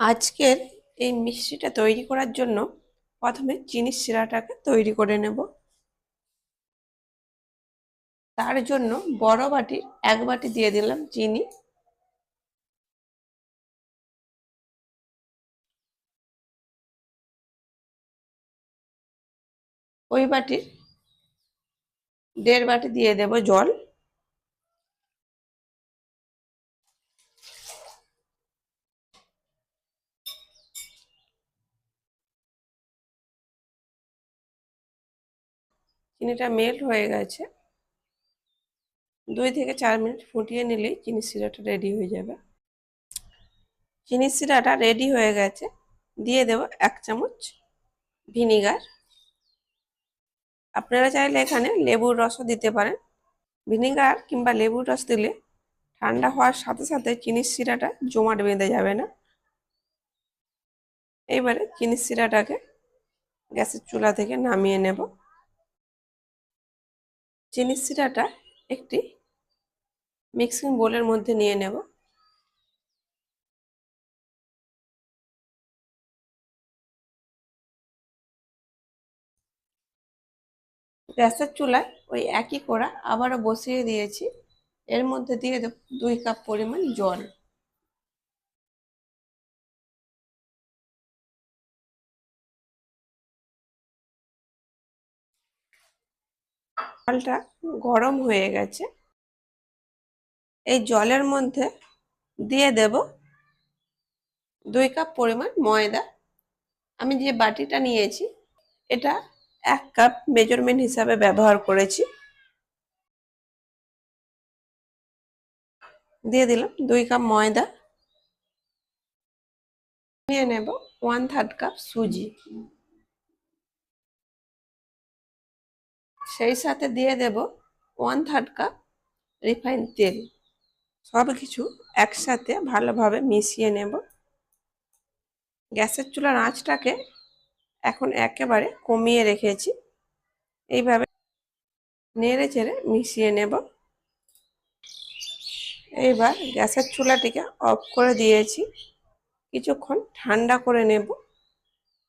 আজকের এই মিষ্টিটা তৈরি করার জন্য প্রথমে চিনির শিরাটাকে তৈরি করে নেব। তার জন্য বড় বাটির এক বাটি দিয়ে দিলাম চিনি। ওই বাটির দেড় বাটি দিয়ে দেব জল। চিনিটা মেল্ট হয়ে গেছে। দুই থেকে চার মিনিট ফুটিয়ে নিলেই চিনি শিরাটা রেডি হয়ে যাবে। চিনি শিরাটা রেডি হয়ে গেছে। দিয়ে দেব এক চামচ ভিনিগার আপনারা চাইলে এখানে লেবুর রসও দিতে পারেন। ভিনিগার কিংবা লেবুর রস দিলে ঠান্ডা হওয়ার সাথে সাথে চিনির শিরাটা জমাট বেঁধে যাবে না। এইবারে চিনির শিরাটাকে গ্যাসের চুলা থেকে নামিয়ে নেব। চিনির শিরাটা একটি মিক্সিং বোলের মধ্যে নিয়ে নেব। গ্যাসের চুলায় ওই একই করা আবারও বসিয়ে দিয়েছি। এর মধ্যে দিয়ে দেব দুই কাপ পরিমাণ জল। জলটা গরম হয়ে গেছে। এই জলের মধ্যে দিয়ে দেব দুই কাপ পরিমাণ ময়দা। আমি যে বাটিটা নিয়েছি, এটা এক কাপ মেজারমেন্ট হিসাবে ব্যবহার করেছি। দিয়ে দিলাম দুই কাপ ময়দা। নিয়ে নেব ওয়ান থার্ড কাপ সুজি। সেই সাথে দিয়ে দেব ওয়ান থার্ড কাপ রিফাইন তেল। সব কিছু একসাথে ভালোভাবে মিশিয়ে নেব। গ্যাসের চুলার আঁচটাকে এখন একেবারে কমিয়ে রেখেছি। এইভাবে নেড়ে চেড়ে মিশিয়ে নেব। এইবার গ্যাসের চুলাটিকে অফ করে দিয়েছি। কিছুক্ষণ ঠান্ডা করে নেব।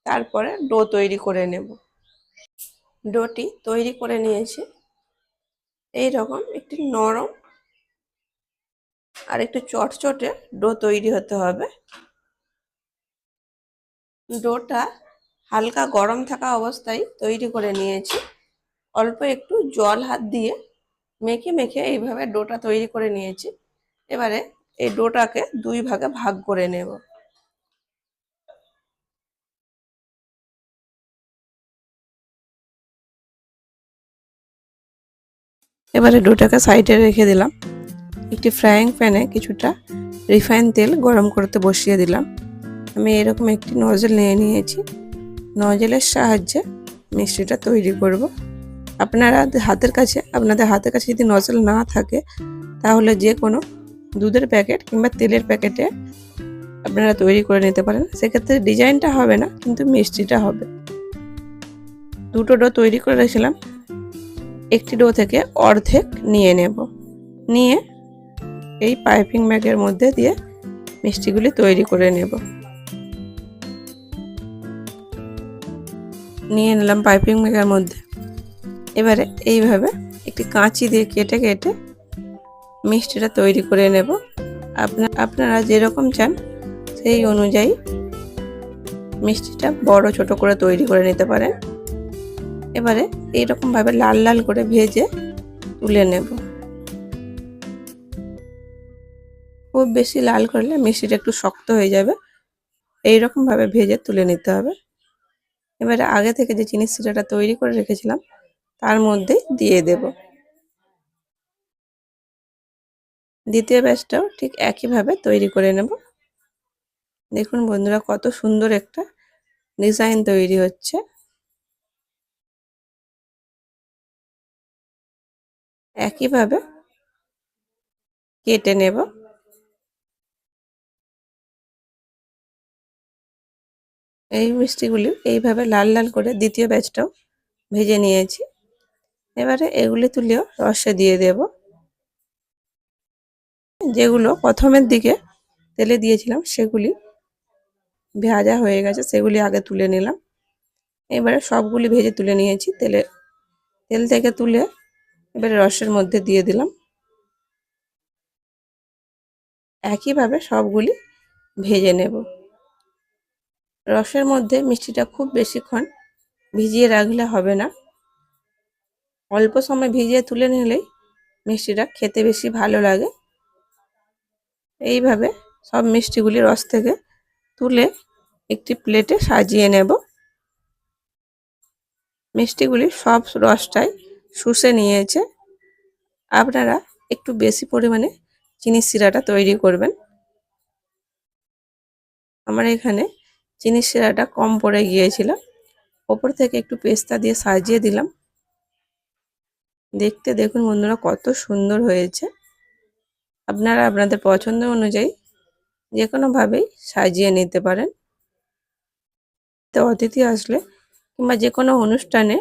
তারপরে ডো তৈরি করে নেব। ডোটি তৈরি করে নিয়েছি। এই রকম একটি নরম আর একটু চটচটে ডো তৈরি হতে হবে। ডোটা হালকা গরম থাকা অবস্থায় তৈরি করে নিয়েছি। অল্প একটু জল হাত দিয়ে মেখে মেখে এইভাবে ডোটা তৈরি করে নিয়েছি। এবারে এই ডোটাকে দুই ভাগে ভাগ করে নেব। এবারে ডোটাকে সাইডে রেখে দিলাম। একটি ফ্রাইং প্যানে কিছুটা রিফাইন তেল গরম করতে বসিয়ে দিলাম। আমি এরকম একটি নজল নিয়ে নিয়েছি। নজলের সাহায্যে মিষ্টিটা তৈরি করব। আপনারা হাতের কাছে আপনাদের হাতের কাছে যদি নজল না থাকে, তাহলে যে কোনো দুধের প্যাকেট কিংবা তেলের প্যাকেটে আপনারা তৈরি করে নিতে পারেন। সেক্ষেত্রে ডিজাইনটা হবে না, কিন্তু মিষ্টিটা হবে। দুটো ডো তৈরি করে রেখেছিলাম। একটি ডো থেকে অর্ধেক নিয়ে নেব। নিয়ে এই পাইপিং ব্যাগের মধ্যে দিয়ে মিষ্টিগুলি তৈরি করে নেব। নিয়ে নিলাম পাইপিং ব্যাগের মধ্যে। এবারে এইভাবে একটি কাঁচি দিয়ে কেটে কেটে মিষ্টিটা তৈরি করে নেব। আপনার আপনারা যেরকম চান সেই অনুযায়ী মিষ্টিটা বড় ছোট করে তৈরি করে নিতে পারেন। এবারে এইরকমভাবে লাল লাল করে ভেজে তুলে নেব। খুব বেশি লাল করলে মিষ্টিটা একটু শক্ত হয়ে যাবে। এইরকমভাবে ভেজে তুলে নিতে হবে। এবারে আগে থেকে যে চিনি শিরাটা তৈরি করে রেখেছিলাম, তার মধ্যে দিয়ে দেব। দ্বিতীয় ব্যাচটাও ঠিক একইভাবে তৈরি করে নেব। দেখুন বন্ধুরা, কত সুন্দর একটা ডিজাইন তৈরি হচ্ছে। একইভাবে কেটে নেব। এই মিষ্টিগুলি এইভাবে লাল লাল করে দ্বিতীয় ব্যাচটাও ভেজে নিয়েছি। এবারে এগুলি তুলেও রসে দিয়ে দেব। যেগুলো প্রথমের দিকে তেলে দিয়েছিলাম সেগুলি ভাজা হয়ে গেছে, সেগুলি আগে তুলে নিলাম। এবারে সবগুলি ভেজে তুলে নিয়েছি তেলে। তেল থেকে তুলে এবারে রসের মধ্যে দিয়ে দিলাম। একইভাবে সবগুলি ভেজে নেব। রসের মধ্যে মিষ্টিটা খুব বেশিক্ষণ ভিজিয়ে রাখলে হবে না। অল্প সময় ভিজিয়ে তুলে নিলেই মিষ্টিটা খেতে বেশি ভালো লাগে। এইভাবে সব মিষ্টিগুলি রস থেকে তুলে একটি প্লেটে সাজিয়ে নেব। মিষ্টিগুলি সব রসটাই শুষে নিয়েছে। আপনারা একটু বেশি পরিমাণে চিনির শিরাটা তৈরি করবেন। আমার এখানে চিনির শিরাটা কম পড়ে গিয়েছিল। ওপর থেকে একটু পেস্তা দিয়ে সাজিয়ে দিলাম। দেখতে দেখুন বন্ধুরা, কত সুন্দর হয়েছে। আপনারা আপনাদের পছন্দ অনুযায়ী যে কোনোভাবেই সাজিয়ে নিতে পারেন। তো অতিথি আসলে কিংবা যে কোনো অনুষ্ঠানে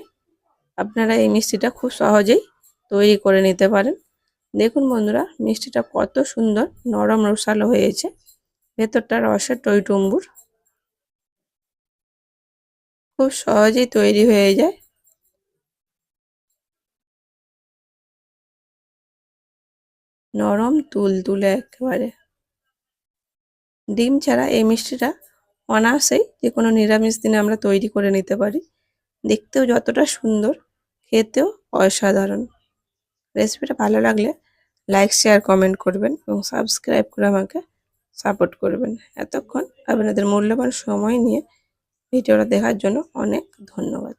আপনারা এই মিষ্টিটা খুব সহজেই তৈরি করে নিতে পারেন। দেখুন বন্ধুরা, মিষ্টিটা কত সুন্দর নরম রসালো হয়েছে। ভেতরটা রসের টইটুম্বুর। খুব সহজেই তৈরি হয়ে যায়। নরম তুলতুলে একেবারে। ডিম ছাড়া এই মিষ্টিটা অনায়াসেই যে কোনো নিরামিষ দিনে আমরা তৈরি করে নিতে পারি। দেখতেও যতটা সুন্দর খেতেও অসাধারণ। রেসিপিটা ভালো লাগলে লাইক শেয়ার কমেন্ট করবেন এবং সাবস্ক্রাইব করে আমাকে সাপোর্ট করবেন। এতক্ষণ আপনাদের মূল্যবান সময় নিয়ে ভিডিওটা দেখার জন্য অনেক ধন্যবাদ।